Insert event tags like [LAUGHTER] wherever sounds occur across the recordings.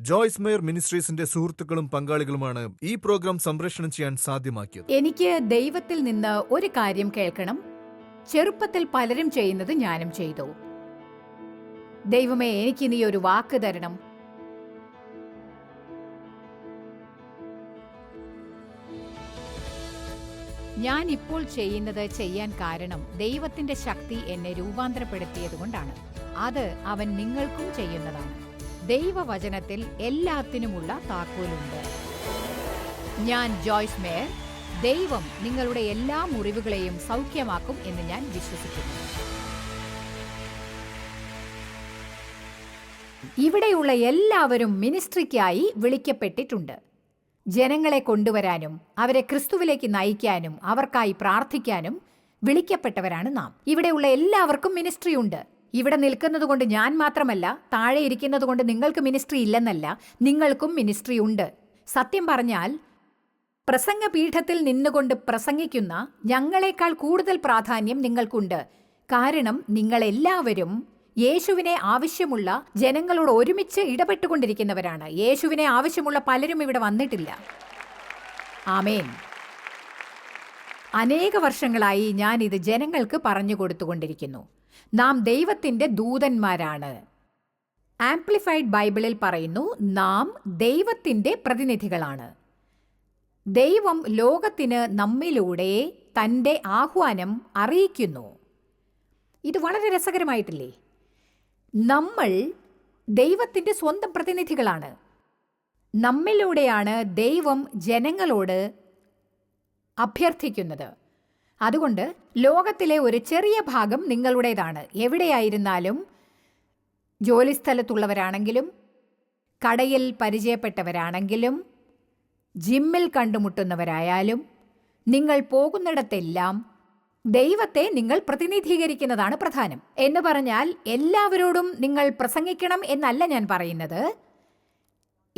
Joyce mayor മിനിസ്ട്രീസിന്റെ സുഹൃത്തുക്കളും പങ്കാളികളുമാണ് ഈ programme സംപ്രേഷണം ചെയ്യാൻ സാധ്യമാക്കിയത്. എനിക്ക് ദൈവത്തിൽ നിന്ന് ഒരു കാര്യം കേൾക്കണം. ചെറുപ്പത്തിൽ പലരും ചെയ്യുന്നത് ഞാനും ചെയ്തു. ദൈവമേ എനിക്ക് നീ ഒരു വാക്ക് തരണം. ഞാൻ ഇപ്പോൾ ചെയ്യുന്നത് ചെയ്യാൻ കാരണം ദൈവത്തിന്റെ ശക്തി എന്നെ രൂപാന്തരപ്പെടുത്തിയതുകൊണ്ടാണ്. അത് അവൻ നിങ്ങൾക്കും ചെയ്യുന്നതാണ്. ദൈവവചനത്തിൽ എല്ലാത്തിനുമുള്ള താക്കോലുണ്ട്. ഞാൻ ജോയ്സ് മേയർ ദൈവം നിങ്ങളുടെ എല്ലാ മുറിവുകളെയും സൗഖ്യമാക്കും എന്ന് ഞാൻ വിശ്വസിക്കുന്നു. ഇവിടെയുള്ള എല്ലാവരും മിനിസ്ട്രിക്കായി വിളിക്കപ്പെട്ടിട്ടുണ്ട്. ജനങ്ങളെ കൊണ്ടുവരാനും അവരെ ക്രിസ്തുവിലേക്ക് നയിക്കാനും അവർക്കായി പ്രാർത്ഥിക്കാനും വിളിക്കപ്പെട്ടവരാണ് നാം. ഇവിടെയുള്ള എല്ലാവർക്കും മിനിസ്ട്രി ഉണ്ട് ഇവിടെ നിൽക്കുന്നതുകൊണ്ട് ഞാൻ മാത്രമല്ല താഴെ ഇരിക്കുന്നതുകൊണ്ട് നിങ്ങൾക്ക് മിനിസ്ട്രി ഇല്ലെന്നല്ല നിങ്ങൾക്കും മിനിസ്ട്രി ഉണ്ട്. സത്യം പറഞ്ഞാൽ പ്രസംഗപീഠത്തിൽ നിന്നുകൊണ്ട് പ്രസംഗിക്കുന്ന ഞങ്ങളെക്കാൾ കൂടുതൽ പ്രാധാന്യം നിങ്ങൾക്കുണ്ട്. കാരണം നിങ്ങളെല്ലാവരും യേശുവിനെ ആവശ്യമുള്ള ജനങ്ങളോട് ഒരുമിച്ച് ഇടപെട്ടുകൊണ്ടിരിക്കുന്നവരാണ്. യേശുവിനെ ആവശ്യമുള്ള പലരും ഇവിടെ വന്നിട്ടില്ല. ആമേൻ. അനേക വർഷങ്ങളായി ഞാൻ ഇത് ജനങ്ങൾക്ക് പറഞ്ഞു കൊടുത്തുകൊണ്ടിരിക്കുന്നു. നാം ദൈവത്തിന്റെ ദൂതന്മാരാണ്. ആംപ്ലിഫൈഡ് ബൈബിളിൽ പറയുന്നു നാം ദൈവത്തിന്റെ പ്രതിനിധികളാണ്. ദൈവം ലോകത്തിന് നമ്മിലൂടെ തന്റെ ആഹ്വാനം അറിയിക്കുന്നു. ഇത് വളരെ രസകരമായിട്ടില്ലേ? നമ്മൾ ദൈവത്തിന്റെ സ്വന്തം പ്രതിനിധികളാണ്. നമ്മിലൂടെയാണ് ദൈവം ജനങ്ങളോട് അഭ്യർത്ഥിക്കുന്നത്. അതുകൊണ്ട് ലോകത്തിലെ ഒരു ചെറിയ ഭാഗം നിങ്ങളുടേതാണ്. എവിടെയായിരുന്നാലും ജോലിസ്ഥലത്തുള്ളവരാണെങ്കിലും കടയിൽ പരിചയപ്പെട്ടവരാണെങ്കിലും ജിമ്മിൽ കണ്ടുമുട്ടുന്നവരായാലും നിങ്ങൾ പോകുന്നിടത്തെല്ലാം ദൈവത്തെ നിങ്ങൾ പ്രതിനിധീകരിക്കുന്നതാണ് പ്രധാനം. എന്ന് പറഞ്ഞാൽ എല്ലാവരോടും നിങ്ങൾ പ്രസംഗിക്കണം എന്നല്ല ഞാൻ പറയുന്നത്.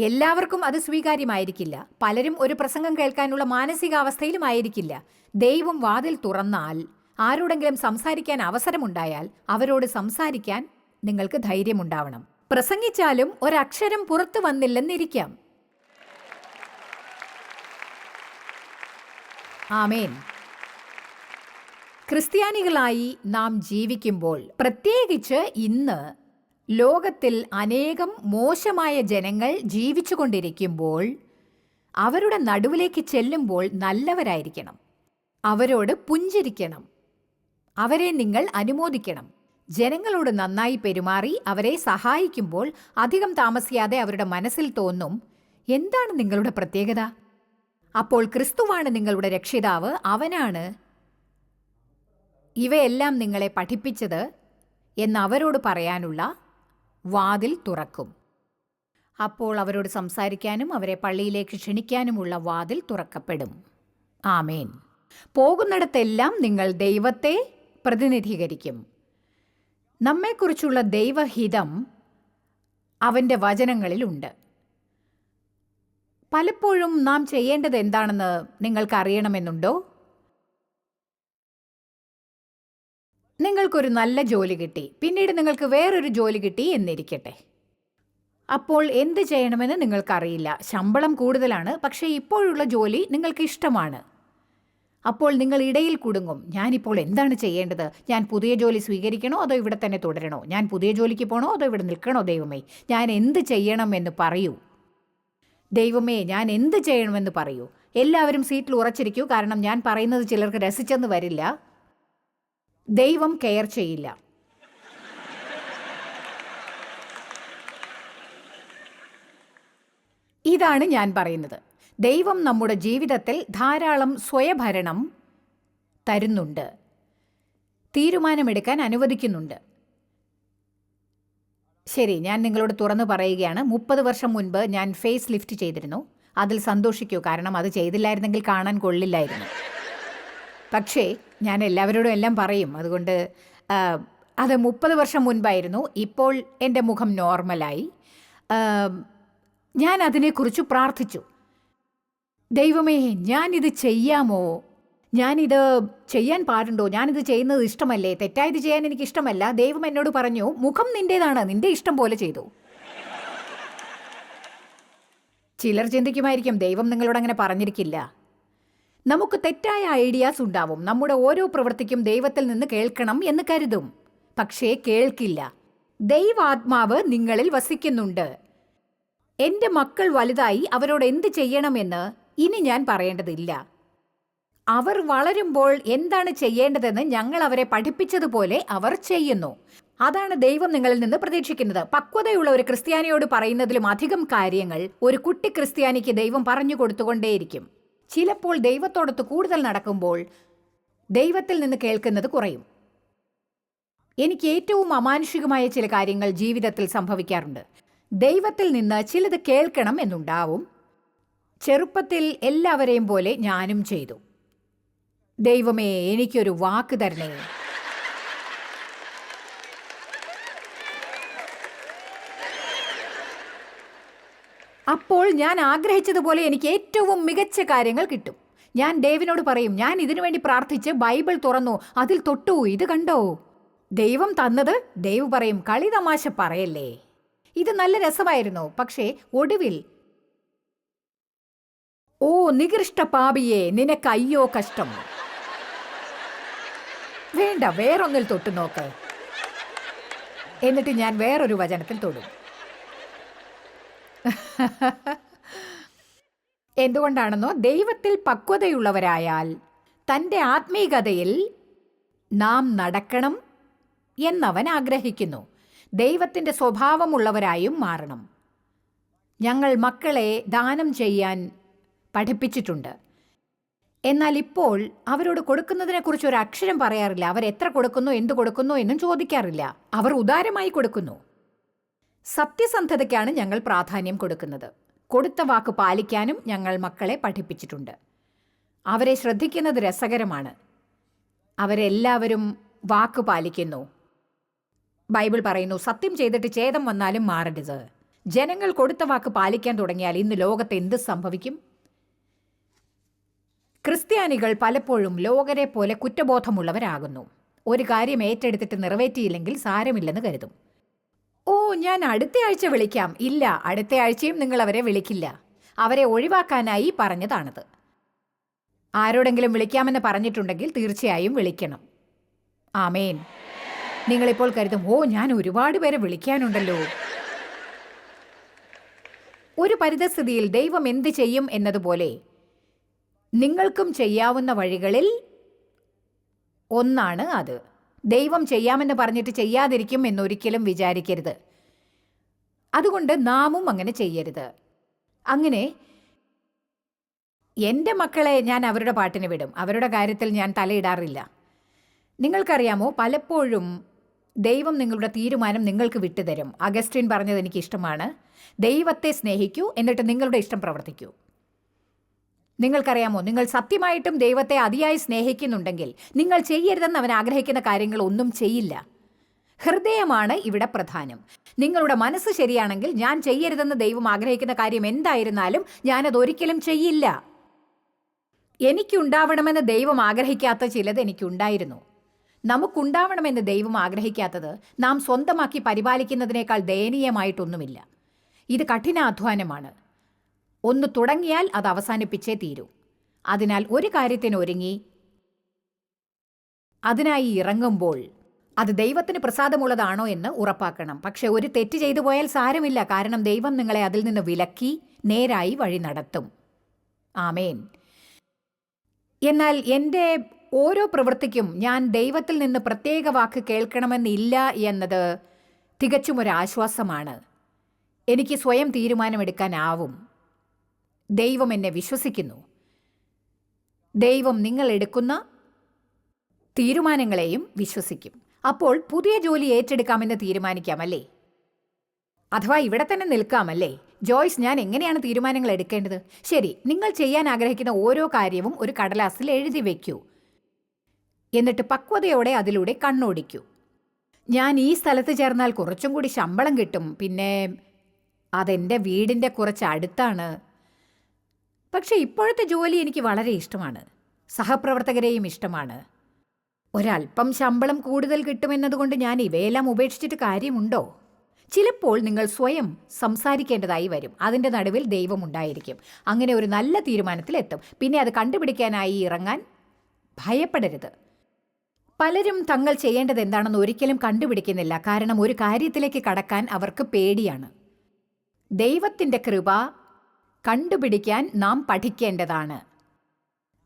എല്ലാവർക്കും അത് സ്വീകാര്യമായിരിക്കില്ല. പലരും ഒരു പ്രസംഗം കേൾക്കാനുള്ള മാനസികാവസ്ഥയിലും ആയിരിക്കില്ല ദൈവം വാതിൽ തുറന്നാൽ ആരോടെങ്കിലും സംസാരിക്കാൻ അവസരമുണ്ടായാൽ അവരോട് സംസാരിക്കാൻ നിങ്ങൾക്ക് ധൈര്യമുണ്ടാവണം. പ്രസംഗിച്ചാലും ഒരക്ഷരം പുറത്തു വന്നില്ലെന്നിരിക്കാം. ആമേൻ. ക്രിസ്ത്യാനികളായി നാം ജീവിക്കുമ്പോൾ പ്രത്യേകിച്ച് ഇന്ന് ലോകത്തിൽ അനേകം മോശമായ ജനങ്ങൾ ജീവിച്ചുകൊണ്ടിരിക്കുമ്പോൾ അവരുടെ നടുവിലേക്ക് ചെല്ലുമ്പോൾ നല്ലവരായിരിക്കണം. അവരോട് പുഞ്ചിരിക്കണം. അവരെ നിങ്ങൾ അനുമോദിക്കണം. ജനങ്ങളോട് നന്നായി പെരുമാറി അവരെ സഹായിക്കുമ്പോൾ അധികം താമസിയാതെ അവരുടെ മനസ്സിൽ തോന്നും എന്താണ് നിങ്ങളുടെ പ്രത്യേകത? അപ്പോൾ ക്രിസ്തുവാണ് നിങ്ങളുടെ രക്ഷിതാവ് അവനാണ്. ഇവയെല്ലാം നിങ്ങളെ പഠിപ്പിച്ചത് എന്ന് അവരോട് പറയാനുള്ള വാതിൽ തുറക്കും. അപ്പോൾ അവരോട് സംസാരിക്കാനും അവരെ പള്ളിയിലേക്ക് ക്ഷണിക്കാനുമുള്ള വാതിൽ തുറക്കപ്പെടും. ആമേൻ. പോകുന്നിടത്തെല്ലാം നിങ്ങൾ ദൈവത്തെ പ്രതിനിധീകരിക്കും. നമ്മെക്കുറിച്ചുള്ള ദൈവഹിതം അവന്റെ വചനങ്ങളിലുണ്ട്. പലപ്പോഴും നാം ചെയ്യേണ്ടത് എന്താണെന്ന് നിങ്ങൾക്ക് നിങ്ങൾക്കൊരു നല്ല ജോലി കിട്ടി. പിന്നീട് നിങ്ങൾക്ക് വേറൊരു ജോലി കിട്ടി എന്നിരിക്കട്ടെ. അപ്പോൾ എന്ത് ചെയ്യണമെന്ന് നിങ്ങൾക്കറിയില്ല. ശമ്പളം കൂടുതലാണ് പക്ഷേ ഇപ്പോഴുള്ള ജോലി നിങ്ങൾക്ക് ഇഷ്ടമാണ്. അപ്പോൾ നിങ്ങൾ ഇടയിൽ കുടുങ്ങും. ഞാനിപ്പോൾ എന്താണ് ചെയ്യേണ്ടത്? ഞാൻ പുതിയ ജോലി സ്വീകരിക്കണോ അതോ ഇവിടെ തന്നെ തുടരണോ? ഞാൻ പുതിയ ജോലിക്ക് പോകണോ അതോ ഇവിടെ നിൽക്കണോ? ദൈവമേ ഞാൻ എന്ത് ചെയ്യണം എന്ന് പറയൂ. ദൈവമേ ഞാൻ എന്ത് ചെയ്യണമെന്ന് പറയൂ. എല്ലാവരും സീറ്റിൽ ഉറച്ചിരിക്കൂ. കാരണം ഞാൻ പറയുന്നത് ചിലർക്ക് രസിച്ചെന്ന് വരില്ല. ദൈവം കെയർ ചെയ്യില്ല. ഇതാണ് ഞാൻ പറയുന്നത്. ദൈവം നമ്മുടെ ജീവിതത്തിൽ ധാരാളം സ്വയഭരണം തരുന്നുണ്ട്. തീരുമാനമെടുക്കാൻ അനുവദിക്കുന്നുണ്ട്. ശരി ഞാൻ നിങ്ങളോട് തുറന്നു പറയുകയാണ്. മുപ്പത് വർഷം മുൻപ് ഞാൻ ഫേസ് ലിഫ്റ്റ് ചെയ്തിരുന്നു. അതിൽ സന്തോഷിക്കൂ. കാരണം അത് ചെയ്തില്ലായിരുന്നെങ്കിൽ കാണാൻ കൊള്ളില്ലായിരുന്നു. പക്ഷേ ഞാൻ എല്ലാവരോടും എല്ലാം പറയും. അതുകൊണ്ട് അത് മുപ്പത് വർഷം മുൻപായിരുന്നു. ഇപ്പോൾ എന്റെ മുഖം നോർമലായി. ഞാൻ അതിനെക്കുറിച്ച് പ്രാർത്ഥിച്ചു. ദൈവമേ ഞാനിത് ചെയ്യാമോ? ഞാനിത് ചെയ്യാൻ പാടുണ്ടോ? ഞാനിത് ചെയ്യുന്നത് ഇഷ്ടമല്ലേ? തെറ്റായത് ചെയ്യാൻ എനിക്ക് ഇഷ്ടമല്ല ദൈവം എന്നോട് പറഞ്ഞു മുഖം നിന്റേതാണ് നിന്റെ ഇഷ്ടം പോലെ ചെയ്തു. ചിലർ ചിന്തിക്കുമായിരിക്കും ദൈവം നിങ്ങളോട് അങ്ങനെ പറഞ്ഞിരിക്കില്ല. നമുക്ക് തെറ്റായ ഐഡിയാസ് ഉണ്ടാവും. നമ്മുടെ ഓരോ പ്രവൃത്തിക്കും ദൈവത്തിൽ നിന്ന് കേൾക്കണം എന്ന് കരുതും. പക്ഷേ കേൾക്കില്ല. ദൈവാത്മാവ് നിങ്ങളിൽ വസിക്കുന്നുണ്ട്. എന്റെ മക്കൾ വലുതായി അവരോട് എന്ത് ചെയ്യണമെന്ന് ഇനി ഞാൻ പറയേണ്ടതില്ല. അവർ വളരുമ്പോൾ എന്താണ് ചെയ്യേണ്ടതെന്ന് ഞങ്ങൾ അവരെ പഠിപ്പിച്ചതുപോലെ അവർ ചെയ്യുന്നു. അതാണ് ദൈവം നിങ്ങളിൽ നിന്ന് പ്രതീക്ഷിക്കുന്നത്. പക്വതയുള്ള ഒരു ക്രിസ്ത്യാനിയോട് പറയുന്നതിലും അധികം കാര്യങ്ങൾ ഒരു കുട്ടി ക്രിസ്ത്യാനിക്ക് ദൈവം പറഞ്ഞു കൊടുത്തുകൊണ്ടേയിരിക്കും. ചിലപ്പോൾ ദൈവത്തോടൊത്ത് കൂടുതൽ നടക്കുമ്പോൾ ദൈവത്തിൽ നിന്ന് കേൾക്കുന്നത് കുറയും. എനിക്ക് ഏറ്റവും അമാനുഷികമായ ചില കാര്യങ്ങൾ ജീവിതത്തിൽ സംഭവിക്കാറുണ്ട്. ദൈവത്തിൽ നിന്ന് ചിലത് കേൾക്കണം എന്നുണ്ടാവും. ചെറുപ്പത്തിൽ എല്ലാവരെയും പോലെ ഞാനും ചെയ്തു. ദൈവമേ എനിക്കൊരു വാക്ക് തരണേ. അപ്പോൾ ഞാൻ ആഗ്രഹിച്ചതുപോലെ എനിക്ക് ഏറ്റവും മികച്ച കാര്യങ്ങൾ കിട്ടും. ഞാൻ ഡേവിനോട് പറയും ഞാൻ ഇതിനു വേണ്ടി പ്രാർത്ഥിച്ച് ബൈബിൾ തുറന്നു അതിൽ തൊട്ടു ഇത് കണ്ടോ? ദൈവം തന്നത് ദൈവ് പറയും കളി തമാശ പറയല്ലേ? ഇത് നല്ല രസമായിരുന്നു പക്ഷേ ഒടുവിൽ ഓ നികൃഷ്ട പാപിയെ നിനക്ക് അയ്യോ കഷ്ടം? വേണ്ട വേറൊന്നിൽ തൊട്ടു നോക്ക്. എന്നിട്ട് ഞാൻ വേറൊരു വചനത്തിൽ തൊടും. [LAUGHS] എന്തുകൊണ്ടാണെന്നോ? ദൈവത്തിൽ പക്വതയുള്ളവരായാൽ തന്റെ ആത്മീകതയിൽ നാം നടക്കണം എന്നവൻ ആഗ്രഹിക്കുന്നു. ദൈവത്തിന്റെ സ്വഭാവമുള്ളവരായും മാറണം. ഞങ്ങൾ മക്കളെ ദാനം ചെയ്യാൻ പഠിപ്പിച്ചിട്ടുണ്ട്. എന്നാൽ ഇപ്പോൾ അവരോട് കൊടുക്കുന്നതിനെക്കുറിച്ച് ഒരു അക്ഷരം പറയാറില്ല. അവർ എത്ര കൊടുക്കുന്നു എന്ത് കൊടുക്കുന്നു എന്നും ചോദിക്കാറില്ല. അവർ ഉദാരമായി കൊടുക്കുന്നു. സത്യസന്ധതയ്ക്കാണ് ഞങ്ങൾ പ്രാധാന്യം കൊടുക്കുന്നത്. കൊടുത്ത വാക്ക് പാലിക്കാനും ഞങ്ങൾ മക്കളെ പഠിപ്പിച്ചിട്ടുണ്ട്. അവരെ ശ്രദ്ധിക്കുന്നത് രസകരമാണ്. അവരെല്ലാവരും വാക്ക് പാലിക്കുന്നു. ബൈബിൾ പറയുന്നു സത്യം ചെയ്തിട്ട് ഛേദം വന്നാലും മാറരുത്. ജനങ്ങൾ കൊടുത്ത വാക്ക് പാലിക്കാൻ തുടങ്ങിയാൽ ഇന്ന് ലോകത്ത് എന്ത് സംഭവിക്കും? ക്രിസ്ത്യാനികൾ പലപ്പോഴും ലോകരെ പോലെ കുറ്റബോധമുള്ളവരാകുന്നു. ഒരു കാര്യം ഏറ്റെടുത്തിട്ട് നിറവേറ്റിയില്ലെങ്കിൽ സാരമില്ലെന്ന് കരുതും. ഓ ഞാൻ അടുത്ത ആഴ്ച വിളിക്കാം. ഇല്ല അടുത്ത ആഴ്ചയും നിങ്ങൾ അവരെ വിളിക്കില്ല. അവരെ ഒഴിവാക്കാനായി പറഞ്ഞതാണത്. ആരോടെങ്കിലും വിളിക്കാമെന്ന് പറഞ്ഞിട്ടുണ്ടെങ്കിൽ തീർച്ചയായും വിളിക്കണം. ആമേൻ. നിങ്ങളിപ്പോൾ കരുതും ഓ ഞാൻ ഒരുപാട് പേരെ വിളിക്കാനുണ്ടല്ലോ. ഒരു പരിതസ്ഥിതിയിൽ ദൈവം എന്ത് ചെയ്യും എന്നതുപോലെ നിങ്ങൾക്കും ചെയ്യാവുന്ന വഴികളിൽ ഒന്നാണ് അത്. ദൈവം ചെയ്യാമെന്ന് പറഞ്ഞിട്ട് ചെയ്യാതിരിക്കും എന്നൊരിക്കലും വിചാരിക്കരുത്. അതുകൊണ്ട് നാമും അങ്ങനെ ചെയ്യരുത്. അങ്ങനെ എന്റെ മക്കളെ ഞാൻ അവരുടെ പാട്ടിന് വിടും. അവരുടെ കാര്യത്തിൽ ഞാൻ തലയിടാറില്ല. നിങ്ങൾക്കറിയാമോ പലപ്പോഴും ദൈവം നിങ്ങളുടെ തീരുമാനം നിങ്ങൾക്ക് വിട്ടുതരും. അഗസ്റ്റിൻ പറഞ്ഞത് എനിക്ക് ഇഷ്ടമാണ് ദൈവത്തെ സ്നേഹിക്കൂ എന്നിട്ട് നിങ്ങളുടെ ഇഷ്ടം പ്രവർത്തിക്കൂ. നിങ്ങൾക്കറിയാമോ നിങ്ങൾ സത്യമായിട്ടും ദൈവത്തെ അതിയായി സ്നേഹിക്കുന്നുണ്ടെങ്കിൽ നിങ്ങൾ ചെയ്യരുതെന്ന് അവൻ ആഗ്രഹിക്കുന്ന കാര്യങ്ങൾ ഒന്നും ചെയ്യില്ല. ഹൃദയമാണ് ഇവിടെ പ്രധാനം. നിങ്ങളുടെ മനസ്സ് ശരിയാണെങ്കിൽ ഞാൻ ചെയ്യരുതെന്ന് ദൈവം ആഗ്രഹിക്കുന്ന കാര്യം എന്തായിരുന്നാലും ഞാനത് ഒരിക്കലും ചെയ്യില്ല. എനിക്കുണ്ടാവണമെന്ന് ദൈവം ആഗ്രഹിക്കാത്ത ചിലത് എനിക്കുണ്ടായിരുന്നു. നമുക്കുണ്ടാവണമെന്ന് ദൈവം ആഗ്രഹിക്കാത്തത് നാം സ്വന്തമാക്കി പരിപാലിക്കുന്നതിനേക്കാൾ ദയനീയമായിട്ടൊന്നുമില്ല. ഇത് കഠിനാധ്വാനമാണ്. ഒന്ന് തുടങ്ങിയാൽ അത് അവസാനിപ്പിച്ചേ തീരൂ. അതിനാൽ ഒരു കാര്യത്തിന് ഒരുങ്ങി. അതിനായി ഇറങ്ങുമ്പോൾ അത് ദൈവത്തിന് പ്രസാദമുള്ളതാണോ എന്ന് ഉറപ്പാക്കണം. പക്ഷെ ഒരു തെറ്റ് ചെയ്തു പോയാൽ സാരമില്ല. കാരണം ദൈവം നിങ്ങളെ അതിൽ നിന്ന് വിലക്കി നേരായി വഴി നടത്തും. ആമേൻ. എന്നാൽ എന്റെ ഓരോ പ്രവൃത്തിക്കും ഞാൻ ദൈവത്തിൽ നിന്ന് പ്രത്യേക വാക്ക് കേൾക്കണമെന്നില്ല എന്നത് തികച്ചും ഒരു ആശ്വാസമാണ്. എനിക്ക് സ്വയം തീരുമാനമെടുക്കാനാവും. ദൈവം എന്നെ വിശ്വസിക്കുന്നു. ദൈവം നിങ്ങൾ എടുക്കുന്ന തീരുമാനങ്ങളെയും വിശ്വസിക്കും. അപ്പോൾ പുതിയ ജോലി ഏറ്റെടുക്കാമെന്ന് തീരുമാനിക്കാമല്ലേ? അഥവാ ഇവിടെ തന്നെ നിൽക്കാമല്ലേ? ജോയ്സ് ഞാൻ എങ്ങനെയാണ് തീരുമാനങ്ങൾ എടുക്കേണ്ടത്? ശരി നിങ്ങൾ ചെയ്യാൻ ആഗ്രഹിക്കുന്ന ഓരോ കാര്യവും ഒരു കടലാസിൽ എഴുതി വയ്ക്കൂ എന്നിട്ട് പക്വതയോടെ അതിലൂടെ കണ്ണോടിക്കൂ. ഞാൻ ഈ സ്ഥലത്ത് ചേർന്നാൽ കുറച്ചും കൂടി ശമ്പളം കിട്ടും. പിന്നെ അതെന്റെ വീടിന്റെ കുറച്ച് അടുത്താണ്. പക്ഷെ ഇപ്പോഴത്തെ ജോലി എനിക്ക് വളരെ ഇഷ്ടമാണ്. സഹപ്രവർത്തകരെയും ഇഷ്ടമാണ്. ഒരല്പം ശമ്പളം കൂടുതൽ കിട്ടുമെന്നതുകൊണ്ട് ഞാൻ ഇവയെല്ലാം ഉപേക്ഷിച്ചിട്ട് കാര്യമുണ്ടോ? ചിലപ്പോൾ നിങ്ങൾ സ്വയം സംസാരിക്കേണ്ടതായി വരും. അതിന്റെ നടുവിൽ ദൈവം ഉണ്ടായിരിക്കും. അങ്ങനെ ഒരു നല്ല തീരുമാനത്തിലെത്തും പിന്നെ അത് കണ്ടുപിടിക്കാനായി ഇറങ്ങാൻ ഭയപ്പെടരുത്. പലരും തങ്ങൾ ചെയ്യേണ്ടത് എന്താണെന്ന് ഒരിക്കലും കണ്ടുപിടിക്കുന്നില്ല. കാരണം ഒരു കാര്യത്തിലേക്ക് കടക്കാൻ അവർക്ക് പേടിയാണ്. ദൈവത്തിന്റെ കൃപ കണ്ടുപിടിക്കാൻ നാം പഠിക്കേണ്ടതാണ്.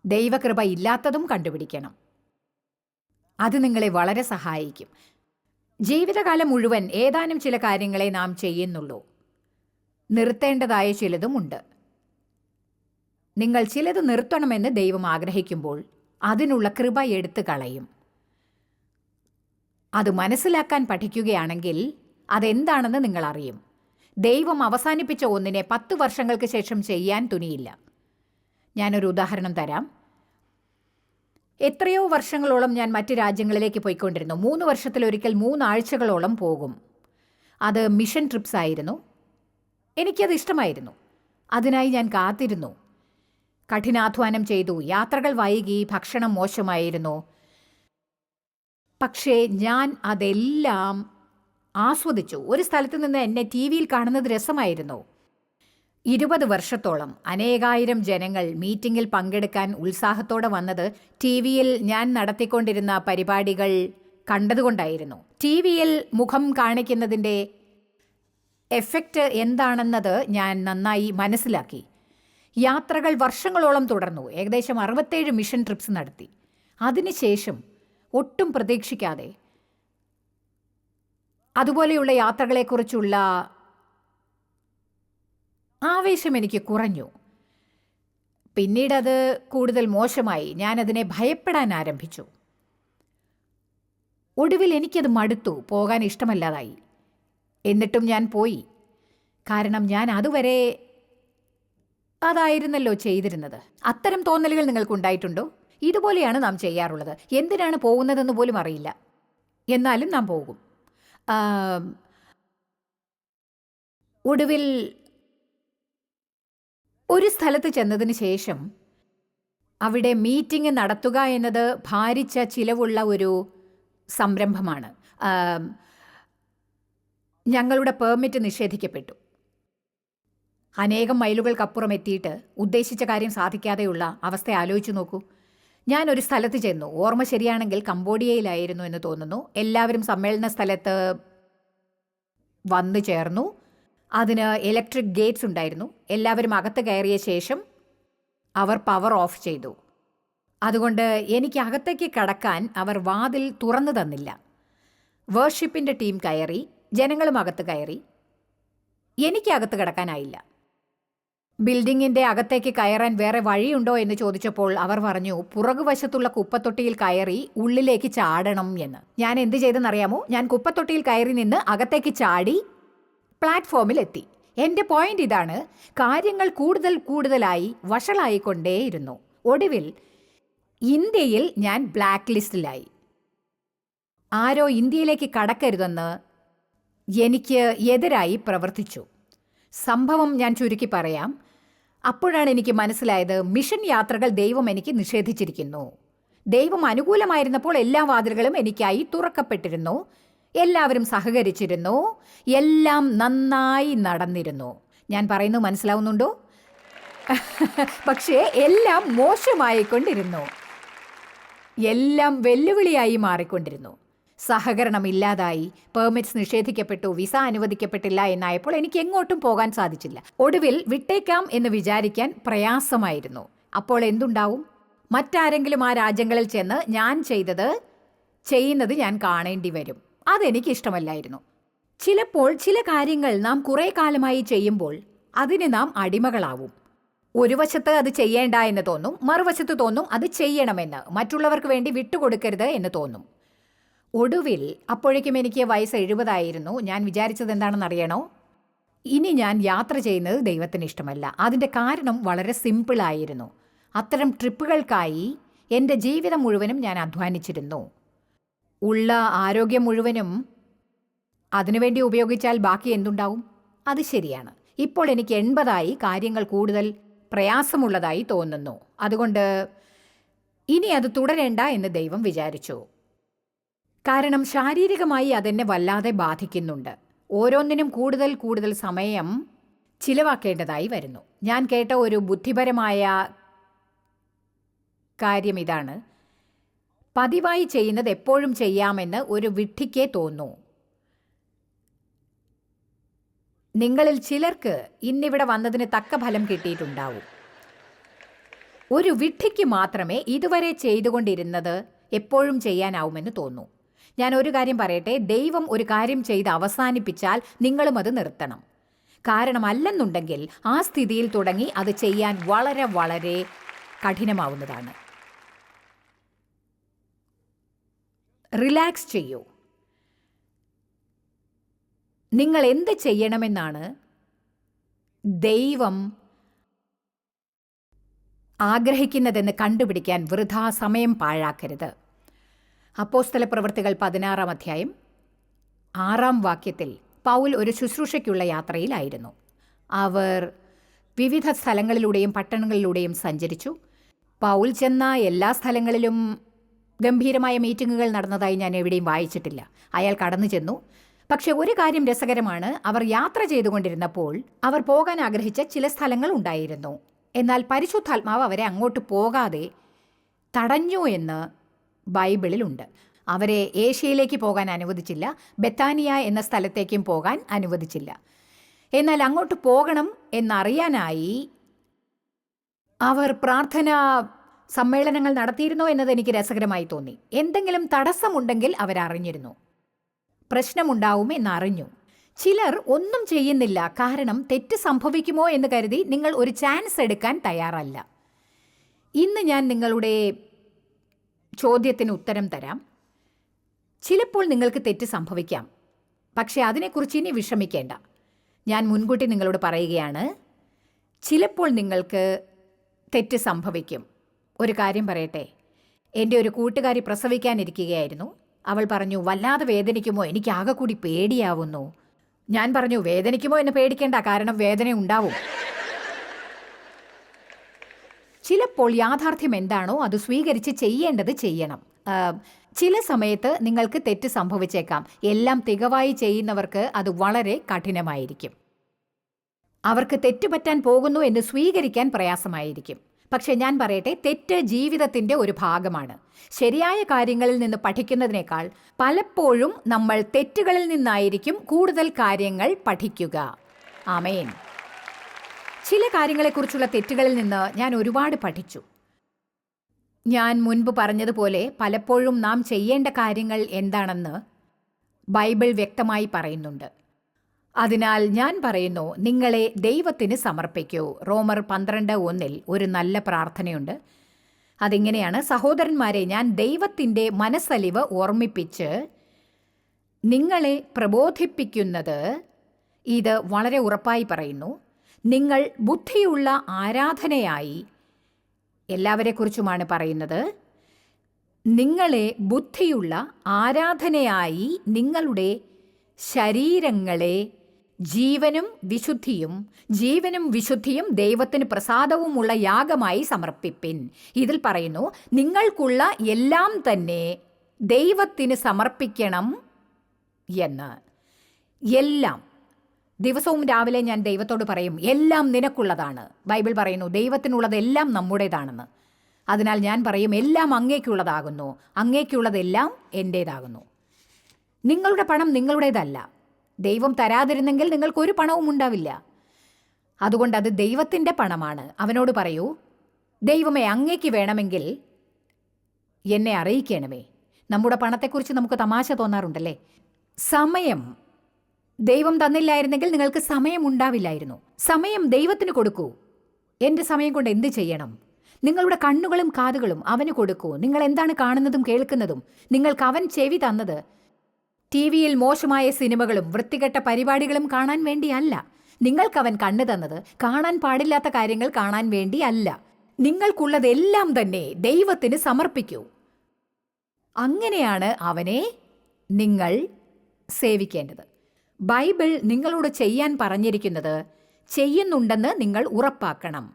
ദൈവകൃപ ഇല്ലാത്തതും കണ്ടുപിടിക്കണം. അത് നിങ്ങളെ വളരെ സഹായിക്കും. ജീവിതകാലം മുഴുവൻ ഏതാനും ചില കാര്യങ്ങളെ നാം ചെയ്യുന്നുള്ളൂ. നിർത്തേണ്ടതായ ചിലതുമുണ്ട് നിങ്ങൾ ചിലത് നിർത്തണമെന്ന് ദൈവം ആഗ്രഹിക്കുമ്പോൾ അതിനുള്ള കൃപ എടുത്തു കളയും. അത് മനസ്സിലാക്കാൻ പഠിക്കുകയാണെങ്കിൽ അതെന്താണെന്ന് നിങ്ങൾ അറിയും ദൈവം അവസാനിപ്പിച്ച ഒന്നിനെ പത്ത് വർഷങ്ങൾക്ക് ശേഷം ചെയ്യാൻ തുനിയില്ല. ഞാനൊരു ഉദാഹരണം തരാം. എത്രയോ വർഷങ്ങളോളം ഞാൻ മറ്റ് രാജ്യങ്ങളിലേക്ക് പോയിക്കൊണ്ടിരുന്നു. മൂന്ന് വർഷത്തിലൊരിക്കൽ മൂന്നാഴ്ചകളോളം പോകും. അത് മിഷൻ ട്രിപ്സ് ആയിരുന്നു. എനിക്കത് ഇഷ്ടമായിരുന്നു. അതിനായി ഞാൻ കാത്തിരുന്നു. കഠിനാധ്വാനം ചെയ്തു. യാത്രകൾ വൈകി. ഭക്ഷണം മോശമായിരുന്നു. പക്ഷേ ഞാൻ അതെല്ലാം ആസ്വദിച്ചു. ഒരു സ്ഥലത്ത് നിന്ന് എന്നെ ടി വിയിൽ കാണുന്നത് രസമായിരുന്നു. ഇരുപത് വർഷത്തോളം അനേകായിരം ജനങ്ങൾ മീറ്റിംഗിൽ പങ്കെടുക്കാൻ ഉത്സാഹത്തോടെ വന്നത് ടി വിയിൽ ഞാൻ നടത്തിക്കൊണ്ടിരുന്ന പരിപാടികൾ കണ്ടതുകൊണ്ടായിരുന്നു. ടി വിയിൽ മുഖം കാണിക്കുന്നതിന്റെ എഫക്റ്റ് എന്താണെന്നത് ഞാൻ നന്നായി മനസ്സിലാക്കി. യാത്രകൾ വർഷങ്ങളോളം തുടർന്നു. ഏകദേശം അറുപത്തേഴ് മിഷൻ ട്രിപ്സ് നടത്തി. അതിനുശേഷം ഒട്ടും പ്രതീക്ഷിക്കാതെ അതുപോലെയുള്ള യാത്രകളെക്കുറിച്ചുള്ള ആവേശം എനിക്ക് കുറഞ്ഞു. പിന്നീടത് കൂടുതൽ മോശമായി. ഞാനതിനെ ഭയപ്പെടാൻ ആരംഭിച്ചു. ഒടുവിൽ എനിക്കത് മടുത്തു. പോകാൻ ഇഷ്ടമല്ലാതായി. എന്നിട്ടും ഞാൻ പോയി. കാരണം ഞാൻ അതുവരെ അതായിരുന്നല്ലോ ചെയ്തിരുന്നത്. അത്തരം തോന്നലുകൾ നിങ്ങൾക്കുണ്ടായിട്ടുണ്ടോ? ഇതുപോലെയാണ് നാം ചെയ്യാറുള്ളത്. എന്തിനാണ് പോകുന്നതെന്ന് പോലും അറിയില്ല. എന്നാലും നാം പോകും. ഒടുവിൽ ഒരു സ്ഥലത്ത് ചെന്നതിന് ശേഷം അവിടെ മീറ്റിംഗ് നടത്തുക എന്നത് ഭാരിച്ച ചിലവുള്ള ഒരു സംരംഭമാണ്. ഞങ്ങളുടെ പെർമിറ്റ് നിഷേധിക്കപ്പെട്ടു. അനേകം മൈലുകൾക്കപ്പുറം എത്തിയിട്ട് ഉദ്ദേശിച്ച കാര്യം സാധിക്കാതെയുള്ള അവസ്ഥ ആലോചിച്ചു നോക്കൂ. ഞാൻ ഒരു സ്ഥലത്ത് ചെന്നു. ഓർമ്മ ശരിയാണെങ്കിൽ കംബോഡിയയിലായിരുന്നു എന്ന് തോന്നുന്നു. എല്ലാവരും സമ്മേളന സ്ഥലത്ത് വന്നു ചേർന്നു. അതിന് ഇലക്ട്രിക് ഗേറ്റ്സ് ഉണ്ടായിരുന്നു. എല്ലാവരും അകത്ത് കയറിയ ശേഷം അവർ പവർ ഓഫ് ചെയ്തു. അതുകൊണ്ട് എനിക്ക് അകത്തേക്ക് കടക്കാൻ അവർ വാതിൽ തുറന്നു തന്നില്ല. വേർഷിപ്പിന്റെ ടീം കയറി. ജനങ്ങളും അകത്ത് കയറി. എനിക്ക് അകത്ത് കിടക്കാനായില്ല. ബിൽഡിങ്ങിന്റെ അകത്തേക്ക് കയറാൻ വേറെ വഴിയുണ്ടോ എന്ന് ചോദിച്ചപ്പോൾ അവർ പറഞ്ഞു പുറകുവശത്തുള്ള കുപ്പത്തൊട്ടിയിൽ കയറി ഉള്ളിലേക്ക് ചാടണം എന്ന്. ഞാൻ എന്ത് ചെയ്തെന്നറിയാമോ? ഞാൻ കുപ്പത്തൊട്ടിയിൽ കയറി നിന്ന് അകത്തേക്ക് ചാടി പ്ലാറ്റ്ഫോമിൽ എത്തി എന്റെ പോയിന്റ് ഇതാണ് കാര്യങ്ങൾ കൂടുതൽ കൂടുതലായി വഷളായിക്കൊണ്ടേയിരുന്നു. ഒടുവിൽ ഇന്ത്യയിൽ ഞാൻ ബ്ലാക്ക് ലിസ്റ്റിലായി ആരോ ഇന്ത്യയിലേക്ക് കടക്കരുതെന്ന് എനിക്ക് എതിരായി പ്രവർത്തിച്ചു. സംഭവം ഞാൻ ചുരുക്കി പറയാം. അപ്പോഴാണ് എനിക്ക് മനസ്സിലായത് മിഷൻ യാത്രകൾ ദൈവം എനിക്ക് നിഷേധിച്ചിരിക്കുന്നു. ദൈവം അനുകൂലമായിരുന്നപ്പോൾ എല്ലാ വാതിലുകളും എനിക്കായി തുറക്കപ്പെട്ടിരുന്നു. എല്ലാവരും സഹകരിച്ചിരുന്നു. എല്ലാം നന്നായി നടന്നിരുന്നു. ഞാൻ പറയുന്നു മനസ്സിലാവുന്നുണ്ടോ? [LAUGHS] പക്ഷേ എല്ലാം മോശമായിക്കൊണ്ടിരുന്നു. എല്ലാം വെല്ലുവിളിയായി മാറിക്കൊണ്ടിരുന്നു. സഹകരണം ഇല്ലാതായി പെർമിറ്റ്സ് നിഷേധിക്കപ്പെട്ടു വിസ അനുവദിക്കപ്പെട്ടില്ല എന്നായപ്പോൾ എനിക്ക് എങ്ങോട്ടും പോകാൻ സാധിച്ചില്ല. ഒടുവിൽ വിട്ടേക്കാം എന്ന് വിചാരിക്കാൻ പ്രയാസമായിരുന്നു. അപ്പോൾ എന്തുണ്ടാവും? മറ്റാരെങ്കിലും ആ രാജ്യങ്ങളിൽ ചെന്ന് ഞാൻ ചെയ്തത് ചെയ്യുന്നത് ഞാൻ കാണേണ്ടി വരും. അതെനിക്ക് ഇഷ്ടമല്ലായിരുന്നു. ചിലപ്പോൾ ചില കാര്യങ്ങൾ നാം കുറെ കാലമായി ചെയ്യുമ്പോൾ അതിന് നാം അടിമകളാവും. ഒരു വശത്ത് അത് ചെയ്യേണ്ട എന്ന് തോന്നും മറുവശത്ത് തോന്നും അത് ചെയ്യണമെന്ന്. മറ്റുള്ളവർക്ക് വേണ്ടി വിട്ടുകൊടുക്കരുത് എന്ന് തോന്നും. ഒടുവിൽ അപ്പോഴേക്കും എനിക്ക് വയസ്സ് എഴുപതായിരുന്നു. ഞാൻ വിചാരിച്ചത് എന്താണെന്ന് അറിയണോ ഇനി ഞാൻ യാത്ര ചെയ്യുന്നത് ദൈവത്തിന് ഇഷ്ടമല്ല. അതിന്റെ കാരണം വളരെ സിമ്പിളായിരുന്നു അത്തരം ട്രിപ്പുകൾക്കായി എന്റെ ജീവിതം മുഴുവനും ഞാൻ അധ്വാനിച്ചിരുന്നു. ഉള്ള ആരോഗ്യം മുഴുവനും അതിനുവേണ്ടി ഉപയോഗിച്ചാൽ ബാക്കി എന്തുണ്ടാവും? അത് ശരിയാണ്. ഇപ്പോൾ എനിക്ക് എൺപതായി കാര്യങ്ങൾ കൂടുതൽ പ്രയാസമുള്ളതായി തോന്നുന്നു. അതുകൊണ്ട് ഇനി അത് തുടരേണ്ട എന്ന് ദൈവം വിചാരിച്ചു. കാരണം ശാരീരികമായി അതെന്നെ വല്ലാതെ ബാധിക്കുന്നുണ്ട്. ഓരോന്നിനും കൂടുതൽ കൂടുതൽ സമയം ചിലവാക്കേണ്ടതായി വരുന്നു. ഞാൻ കേട്ട ഒരു ബുദ്ധിപരമായ കാര്യം ഇതാണ്. പതിവായി ചെയ്യുന്നത് എപ്പോഴും ചെയ്യാമെന്ന് ഒരു വിഡ്ഢിക്കേ തോന്നൂ. നിങ്ങളിൽ ചിലർക്ക് ഇന്നിവിടെ വന്നതിന് തക്ക ഫലം കിട്ടിയിട്ടുണ്ടാവും. ഒരു വിഡ്ഢിക്ക് മാത്രമേ ഇതുവരെ ചെയ്തുകൊണ്ടിരുന്നത് എപ്പോഴും ചെയ്യാനാവുമെന്ന് തോന്നൂ. ഞാൻ ഒരു കാര്യം പറയട്ടെ? ദൈവം ഒരു കാര്യം ചെയ്ത് അവസാനിപ്പിച്ചാൽ നിങ്ങളും അത് നിർത്തണം. കാരണം അല്ലെന്നുണ്ടെങ്കിൽ ആ സ്ഥിതിയിൽ തുടങ്ങി അത് ചെയ്യാൻ വളരെ വളരെ കഠിനമാവുന്നതാണ്. റിലാക്സ് ചെയ്യൂ. നിങ്ങൾ എന്ത് ചെയ്യണമെന്നാണ് ദൈവം ആഗ്രഹിക്കുന്നതെന്ന് കണ്ടുപിടിക്കാൻ വൃഥാ സമയം പാഴാക്കരുത്. അപ്പോസ്തല പ്രവൃത്തികൾ പതിനാറാം അധ്യായം ആറാം വാക്യത്തിൽ പൗൽ ഒരു ശുശ്രൂഷയ്ക്കുള്ള യാത്രയിലായിരുന്നു. അവർ വിവിധ സ്ഥലങ്ങളിലൂടെയും പട്ടണങ്ങളിലൂടെയും സഞ്ചരിച്ചു. പൗൽ ചെന്ന എല്ലാ സ്ഥലങ്ങളിലും ഗംഭീരമായ മീറ്റിങ്ങുകൾ നടന്നതായി ഞാൻ എവിടെയും വായിച്ചിട്ടില്ല. അയാൾ കടന്നു ചെന്നു. പക്ഷെ ഒരു കാര്യം രസകരമാണ് അവർ യാത്ര ചെയ്തുകൊണ്ടിരുന്നപ്പോൾ അവർ പോകാൻ ആഗ്രഹിച്ച ചില സ്ഥലങ്ങൾ ഉണ്ടായിരുന്നു. എന്നാൽ പരിശുദ്ധാത്മാവ് അവരെ അങ്ങോട്ട് പോകാതെ തടഞ്ഞു എന്ന് ബൈബിളിലുണ്ട്. അവരെ ഏഷ്യയിലേക്ക് പോകാൻ അനുവദിച്ചില്ല. ബെത്താനിയ എന്ന സ്ഥലത്തേക്കും പോകാൻ അനുവദിച്ചില്ല. എന്നാൽ അങ്ങോട്ട് പോകണം എന്നറിയാനായി അവർ പ്രാർത്ഥന സമ്മേളനങ്ങൾ നടത്തിയിരുന്നോ എന്നത് എനിക്ക് രസകരമായി തോന്നി. എന്തെങ്കിലും തടസ്സമുണ്ടെങ്കിൽ അവരറിഞ്ഞിരുന്നു. പ്രശ്നമുണ്ടാവും എന്നറിഞ്ഞു. ചിലർ ഒന്നും ചെയ്യുന്നില്ല. കാരണം തെറ്റ് സംഭവിക്കുമോ എന്ന് കരുതി നിങ്ങൾ ഒരു ചാൻസ് എടുക്കാൻ തയ്യാറല്ല. ഇന്ന് ഞാൻ നിങ്ങളുടെ ചോദ്യത്തിന് ഉത്തരം തരാം. ചിലപ്പോൾ നിങ്ങൾക്ക് തെറ്റ് സംഭവിക്കാം. പക്ഷേ അതിനെക്കുറിച്ച് ഇനി വിഷമിക്കേണ്ട. ഞാൻ മുൻകൂട്ടി നിങ്ങളോട് പറയുകയാണ് ചിലപ്പോൾ നിങ്ങൾക്ക് തെറ്റ് സംഭവിക്കും. ഒരു കാര്യം പറയട്ടെ. എന്റെ ഒരു കൂട്ടുകാരി പ്രസവിക്കാനിരിക്കുകയായിരുന്നു. അവൾ പറഞ്ഞു വല്ലാതെ വേദനിക്കുമോ? എനിക്ക് ആകെ കൂടി പേടിയാവുന്നു. ഞാൻ പറഞ്ഞു വേദനിക്കുമോ എന്ന് പേടിക്കേണ്ട. കാരണം വേദന ഉണ്ടാവും. ചിലപ്പോൾ യാഥാർത്ഥ്യം എന്താണോ അത് സ്വീകരിച്ച് ചെയ്യേണ്ടത് ചെയ്യണം. ചില സമയത്ത് നിങ്ങൾക്ക് തെറ്റ് സംഭവിച്ചേക്കാം. എല്ലാം തികവായി ചെയ്യുന്നവർക്ക് അത് വളരെ കഠിനമായിരിക്കും. അവർക്ക് തെറ്റുപറ്റാൻ പോകുന്നു എന്ന് സ്വീകരിക്കാൻ പ്രയാസമായിരിക്കും. പക്ഷെ ഞാൻ പറയട്ടെ തെറ്റ് ജീവിതത്തിന്റെ ഒരു ഭാഗമാണ്. ശരിയായ കാര്യങ്ങളിൽ നിന്ന് പഠിക്കുന്നതിനേക്കാൾ പലപ്പോഴും നമ്മൾ തെറ്റുകളിൽ നിന്നായിരിക്കും കൂടുതൽ കാര്യങ്ങൾ പഠിക്കുക. ആമേൻ. ചില കാര്യങ്ങളെക്കുറിച്ചുള്ള തെറ്റുകളിൽ നിന്ന് ഞാൻ ഒരുപാട് പഠിച്ചു. ഞാൻ മുൻപ് പറഞ്ഞതുപോലെ പലപ്പോഴും നാം ചെയ്യേണ്ട കാര്യങ്ങൾ എന്താണെന്ന് ബൈബിൾ വ്യക്തമായി പറയുന്നുണ്ട്. അതിനാൽ ഞാൻ പറയുന്നു നിങ്ങളെ ദൈവത്തിന് സമർപ്പിക്കൂ. റോമർ പന്ത്രണ്ട് ഒന്നിൽ ഒരു നല്ല പ്രാർത്ഥനയുണ്ട്. അതിങ്ങനെയാണ്? സഹോദരന്മാരെ ഞാൻ ദൈവത്തിന്റെ മനസ്സലിവ് ഓർമ്മിപ്പിച്ച് നിങ്ങളെ പ്രബോധിപ്പിക്കുന്നത് ഇത് വളരെ ഉറപ്പായി പറയുന്നു. നിങ്ങൾ ബുദ്ധിയുള്ള ആരാധനയായി. എല്ലാവരെക്കുറിച്ചുമാണ് പറയുന്നത്. നിങ്ങളെ ബുദ്ധിയുള്ള ആരാധനയായി നിങ്ങളുടെ ശരീരങ്ങളെ ജീവനും വിശുദ്ധിയും ജീവനും വിശുദ്ധിയും ദൈവത്തിന് പ്രസാദവുമുള്ള യാഗമായി സമർപ്പിപ്പിൻ. ഇതിൽ പറയുന്നു നിങ്ങൾക്കുള്ള എല്ലാം തന്നെ ദൈവത്തിന് സമർപ്പിക്കണം എന്ന്. എല്ലാം. ദിവസവും രാവിലെ ഞാൻ ദൈവത്തോട് പറയും എല്ലാം നിനക്കുള്ളതാണ്. ബൈബിൾ പറയുന്നു ദൈവത്തിനുള്ളതെല്ലാം നമ്മുടേതാണെന്ന്. അതിനാൽ ഞാൻ പറയും എല്ലാം അങ്ങേക്കുള്ളതാകുന്നു അങ്ങേക്കുള്ളതെല്ലാം എന്റേതാകുന്നു നിങ്ങളുടെ പണം നിങ്ങളുടേതല്ല. ദൈവം തരാതിരുന്നെങ്കിൽ നിങ്ങൾക്കൊരു പണവും ഉണ്ടാവില്ല. അതുകൊണ്ട് അത് ദൈവത്തിന്റെ പണമാണ്. അവനോട് പറയൂ ദൈവമേ അങ്ങേക്ക് വേണമെങ്കിൽ എന്നെ അറിയിക്കണമേ. നമ്മുടെ പണത്തെക്കുറിച്ച് നമുക്ക് തമാശ തോന്നാറുണ്ടല്ലേ? സമയം ദൈവം തന്നില്ലായിരുന്നെങ്കിൽ നിങ്ങൾക്ക് സമയമുണ്ടാവില്ലായിരുന്നു സമയം ദൈവത്തിന് കൊടുക്കൂ. എന്റെ സമയം കൊണ്ട് എന്ത് ചെയ്യണം? നിങ്ങളുടെ കണ്ണുകളും കാതുകളും അവന് കൊടുക്കൂ. നിങ്ങൾ എന്താണ് കാണുന്നതും കേൾക്കുന്നതും? നിങ്ങൾക്ക് അവൻ ചെവി തന്നത് ടി വിയിൽ മോശമായ സിനിമകളും വൃത്തികെട്ട പരിപാടികളും കാണാൻ വേണ്ടിയല്ല. നിങ്ങൾക്കവൻ കണ്ണ് തന്നത് കാണാൻ പാടില്ലാത്ത കാര്യങ്ങൾ കാണാൻ വേണ്ടിയല്ല. നിങ്ങൾക്കുള്ളതെല്ലാം തന്നെ ദൈവത്തിന് സമർപ്പിക്കൂ. അങ്ങനെയാണ് അവനെ നിങ്ങൾ സേവിക്കേണ്ടത്. ബൈബിൾ നിങ്ങളോട് ചെയ്യാൻ പറഞ്ഞിരിക്കുന്നത് ചെയ്യുന്നുണ്ടെന്ന് നിങ്ങൾ ഉറപ്പാക്കണം.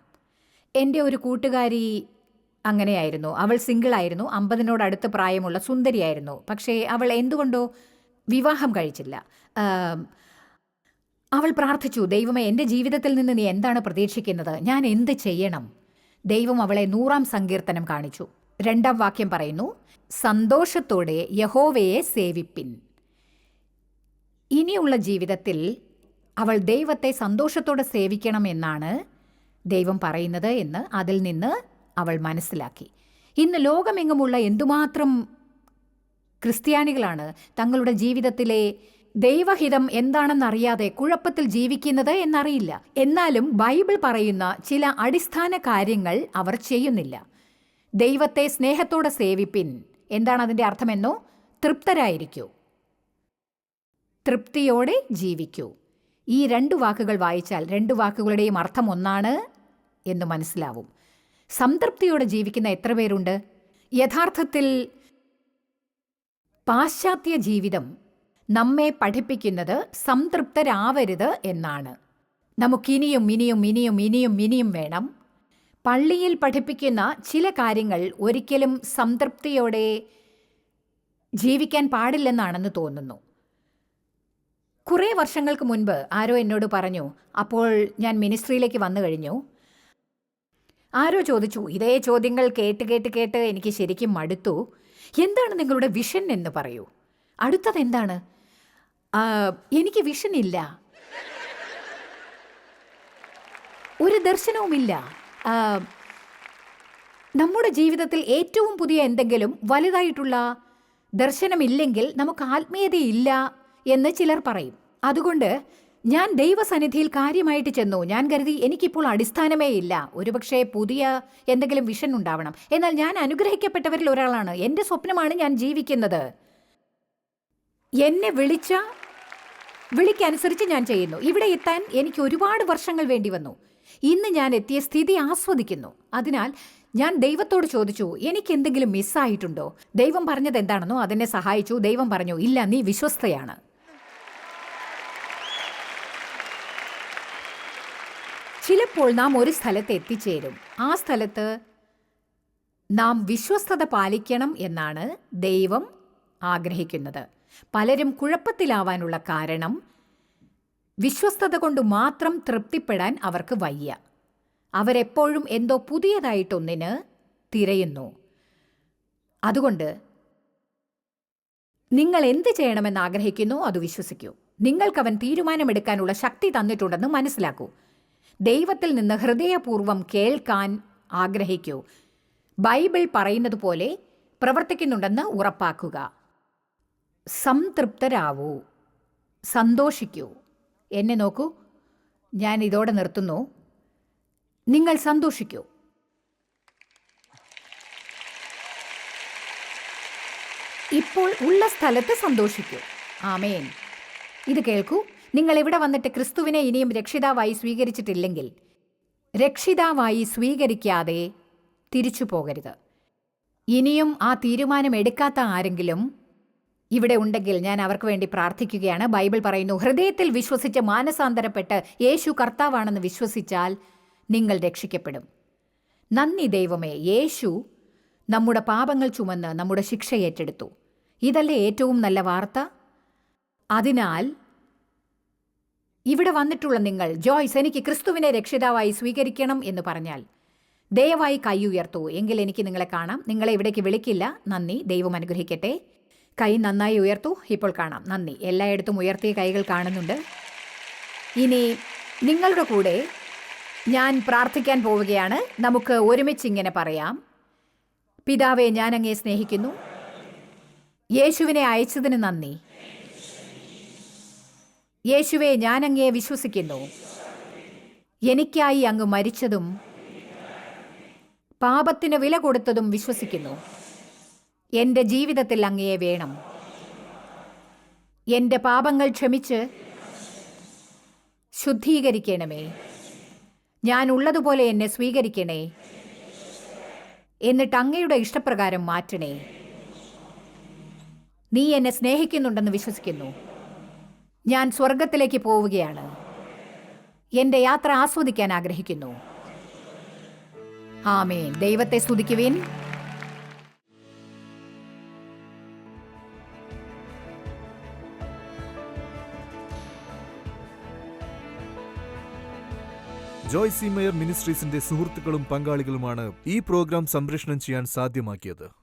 എന്റെ ഒരു കൂട്ടുകാരി അങ്ങനെയായിരുന്നു. അവൾ സിംഗിളായിരുന്നു. അമ്പതിനോടടുത്ത് പ്രായമുള്ള സുന്ദരിയായിരുന്നു. പക്ഷേ അവൾ എന്തുകൊണ്ടോ വിവാഹം കഴിച്ചില്ല. അവൾ പ്രാർത്ഥിച്ചു ദൈവമേ എന്റെ ജീവിതത്തിൽ നിന്ന് നീ എന്താണ് പ്രതീക്ഷിക്കുന്നത്? ഞാൻ എന്ത് ചെയ്യണം? ദൈവം അവളെ നൂറാം സങ്കീർത്തനം കാണിച്ചു. രണ്ടാം വാക്യം പറയുന്നു സന്തോഷത്തോടെ യഹോവയെ സേവിപ്പിൻ. ഇനിയുള്ള ജീവിതത്തിൽ അവൾ ദൈവത്തെ സന്തോഷത്തോടെ സേവിക്കണമെന്നാണ് ദൈവം പറയുന്നത് എന്ന് അതിൽ നിന്ന് അവൾ മനസ്സിലാക്കി. ഇന്ന് ലോകമെങ്ങുമുള്ള എന്തുമാത്രം ക്രിസ്ത്യാനികളാണ് തങ്ങളുടെ ജീവിതത്തിലെ ദൈവഹിതം എന്താണെന്നറിയാതെ കുഴപ്പത്തിൽ ജീവിക്കുന്നത് എന്നറിയില്ല. എന്നാലും ബൈബിൾ പറയുന്ന ചില അടിസ്ഥാന കാര്യങ്ങൾ അവർ ചെയ്യുന്നില്ല. ദൈവത്തെ സ്നേഹത്തോടെ സേവിപ്പിൻ. എന്താണ് അതിന്റെ അർത്ഥമെന്നോ? തൃപ്തരായിരിക്കൂ. തൃപ്തിയോടെ ജീവിക്കൂ. ഈ രണ്ട് വാക്കുകൾ വായിച്ചാൽ രണ്ട് വാക്കുകളുടെയും അർത്ഥം ഒന്നാണ് എന്ന് മനസ്സിലാവും. സംതൃപ്തിയോടെ ജീവിക്കുന്ന എത്ര പേരുണ്ട്? യഥാർത്ഥത്തിൽ പാശ്ചാത്യ ജീവിതം നമ്മെ പഠിപ്പിക്കുന്നത് സംതൃപ്തരാവരുത് എന്നാണ്. നമുക്കിനിയും ഇനിയും ഇനിയും ഇനിയും ഇനിയും വേണം. പള്ളിയിൽ പഠിപ്പിക്കുന്ന ചില കാര്യങ്ങൾ ഒരിക്കലും സംതൃപ്തിയോടെ ജീവിക്കാൻ പാടില്ലെന്നാണെന്ന് തോന്നുന്നു. കുറേ വർഷങ്ങൾക്ക് മുൻപ് ആരോ എന്നോട് പറഞ്ഞു അപ്പോൾ ഞാൻ മിനിസ്ട്രിയിലേക്ക് വന്നു കഴിഞ്ഞു? ആരോ ചോദിച്ചു ഇതേ ചോദ്യങ്ങൾ കേട്ട് കേട്ട് കേട്ട് എനിക്ക് ശരിക്കും മടുത്തു. എന്താണ് നിങ്ങളുടെ വിഷൻ എന്ന് പറയൂ. അടുത്തത് എന്താണ്? എനിക്ക് വിഷൻ ഇല്ല. ഒരു ദർശനവുമില്ല നമ്മുടെ ജീവിതത്തിൽ ഏറ്റവും പുതിയ എന്തെങ്കിലും വലുതായിട്ടുള്ള ദർശനമില്ലെങ്കിൽ നമുക്ക് ആത്മീയതയില്ല എന്ന് ചിലർ പറയും. അതുകൊണ്ട് ഞാൻ ദൈവസന്നിധിയിൽ കാര്യമായിട്ട് ചെന്നു. ഞാൻ കരുതി എനിക്കിപ്പോൾ അടിസ്ഥാനമേ ഇല്ല. ഒരുപക്ഷെ പുതിയ എന്തെങ്കിലും വിഷൻ ഉണ്ടാവണം. എന്നാൽ ഞാൻ അനുഗ്രഹിക്കപ്പെട്ടവരിൽ ഒരാളാണ്. എന്റെ സ്വപ്നമാണ് ഞാൻ ജീവിക്കുന്നത്. എന്നെ വിളിച്ച വിളിക്കനുസരിച്ച് ഞാൻ ചെയ്യുന്നു. ഇവിടെ എത്താൻ എനിക്ക് ഒരുപാട് വർഷങ്ങൾ വേണ്ടി വന്നു. ഇന്ന് ഞാൻ എത്തിയ സ്ഥിതി ആസ്വദിക്കുന്നു. അതിനാൽ ഞാൻ ദൈവത്തോട് ചോദിച്ചു എനിക്ക് എന്തെങ്കിലും മിസ്സായിട്ടുണ്ടോ? ദൈവം പറഞ്ഞത് എന്താണെന്നോ അതെന്നെ സഹായിച്ചു. ദൈവം പറഞ്ഞു ഇല്ല നീ വിശ്വസ്തയാണ്. ചിലപ്പോൾ നാം ഒരു സ്ഥലത്ത് എത്തിച്ചേരും. ആ സ്ഥലത്ത് നാം വിശ്വസ്തത പാലിക്കണം എന്നാണ് ദൈവം ആഗ്രഹിക്കുന്നത്. പലരും കുഴപ്പത്തിലാവാനുള്ള കാരണം വിശ്വസ്തത കൊണ്ട് മാത്രം തൃപ്തിപ്പെടാൻ അവർക്ക് വയ്യ. അവരെപ്പോഴും എന്തോ പുതിയതായിട്ടൊന്നിന് തിരയുന്നു. അതുകൊണ്ട് നിങ്ങൾ എന്ത് ചെയ്യണമെന്ന് ആഗ്രഹിക്കുന്നു അത് വിശ്വസിക്കൂ. നിങ്ങൾക്കവൻ തീരുമാനമെടുക്കാനുള്ള ശക്തി തന്നിട്ടുണ്ടെന്ന് മനസ്സിലാക്കൂ. ദൈവത്തിൽ നിന്ന് ഹൃദയപൂർവം കേൾക്കാൻ ആഗ്രഹിക്കൂ. ബൈബിൾ പറയുന്നത് പോലെ പ്രവർത്തിക്കുന്നുണ്ടെന്ന് ഉറപ്പാക്കുക. സംതൃപ്തരാവൂ. സന്തോഷിക്കൂ. എന്നെ നോക്കൂ. ഞാൻ ഇതോടെ നിർത്തുന്നു. നിങ്ങൾ സന്തോഷിക്കൂ. ഇപ്പോൾ ഉള്ള സ്ഥലത്ത് സന്തോഷിക്കൂ. ആമേൻ. ഇത് കേൾക്കൂ. നിങ്ങൾ ഇവിടെ വന്നിട്ട് ക്രിസ്തുവിനെ ഇനിയും രക്ഷിതാവായി സ്വീകരിച്ചിട്ടില്ലെങ്കിൽ രക്ഷിതാവായി സ്വീകരിക്കാതെ തിരിച്ചു പോകരുത്. ഇനിയും ആ തീരുമാനം എടുക്കാത്ത ആരെങ്കിലും ഇവിടെ ഉണ്ടെങ്കിൽ ഞാൻ അവർക്ക് വേണ്ടി പ്രാർത്ഥിക്കുകയാണ്. ബൈബിൾ പറയുന്നു ഹൃദയത്തിൽ വിശ്വസിച്ച് മാനസാന്തരപ്പെട്ട് യേശു കർത്താവാണെന്ന് വിശ്വസിച്ചാൽ നിങ്ങൾ രക്ഷിക്കപ്പെടും. നന്ദി ദൈവമേ യേശു നമ്മുടെ പാപങ്ങൾ ചുമന്ന് നമ്മുടെ ശിക്ഷ ഏറ്റെടുത്തു. ഇതല്ലേ ഏറ്റവും നല്ല വാർത്ത? അതിനാൽ ഇവിടെ വന്നിട്ടുള്ള നിങ്ങൾ ജോയ്സ് എനിക്ക് ക്രിസ്തുവിനെ രക്ഷിതാവായി സ്വീകരിക്കണം എന്ന് പറഞ്ഞാൽ ദയവായി കൈ ഉയർത്തൂ. എങ്കിൽ എനിക്ക് നിങ്ങളെ കാണാം. നിങ്ങളെ ഇവിടേക്ക് വിളിക്കില്ല. നന്ദി. ദൈവം അനുഗ്രഹിക്കട്ടെ. കൈ നന്നായി ഉയർത്തു. ഇപ്പോൾ കാണാം. നന്ദി. എല്ലായിടത്തും ഉയർത്തിയ കൈകൾ കാണുന്നുണ്ട്. ഇനി നിങ്ങളുടെ കൂടെ ഞാൻ പ്രാർത്ഥിക്കാൻ പോവുകയാണ്. നമുക്ക് ഒരുമിച്ച് ഇങ്ങനെ പറയാം. പിതാവെ ഞാൻ അങ്ങേ സ്നേഹിക്കുന്നു. യേശുവിനെ അയച്ചതിന് നന്ദി. യേശുവെ ഞാൻ അങ്ങയെ വിശ്വസിക്കുന്നു. എനിക്കായി അങ്ങ് മരിച്ചതും പാപത്തിന് വില കൊടുത്തതും വിശ്വസിക്കുന്നു. എന്റെ ജീവിതത്തിൽ അങ്ങയെ വേണം. എന്റെ പാപങ്ങൾ ക്ഷമിച്ച് ശുദ്ധീകരിക്കണമേ. ഞാൻ ഉള്ളതുപോലെ എന്നെ സ്വീകരിക്കണേ. എന്നിട്ട് അങ്ങയുടെ ഇഷ്ടപ്രകാരം മാറ്റണേ. നീ എന്നെ സ്നേഹിക്കുന്നുണ്ടെന്ന് വിശ്വസിക്കുന്നു. ഞാൻ സ്വർഗത്തിലേക്ക് പോവുകയാണ്. എന്റെ യാത്ര ആസ്വദിക്കാൻ ആഗ്രഹിക്കുന്നു. ആമേ ദൈവത്തെ സ്തുതിക്കുവിൻ. ജോയ് സി മേയർ മിനിസ്ട്രീസിന്റെ സുഹൃത്തുക്കളും പങ്കാളികളുമാണ് ഈ പ്രോഗ്രാം സംപ്രേഷണം ചെയ്യാൻ സാധ്യമാക്കിയത്.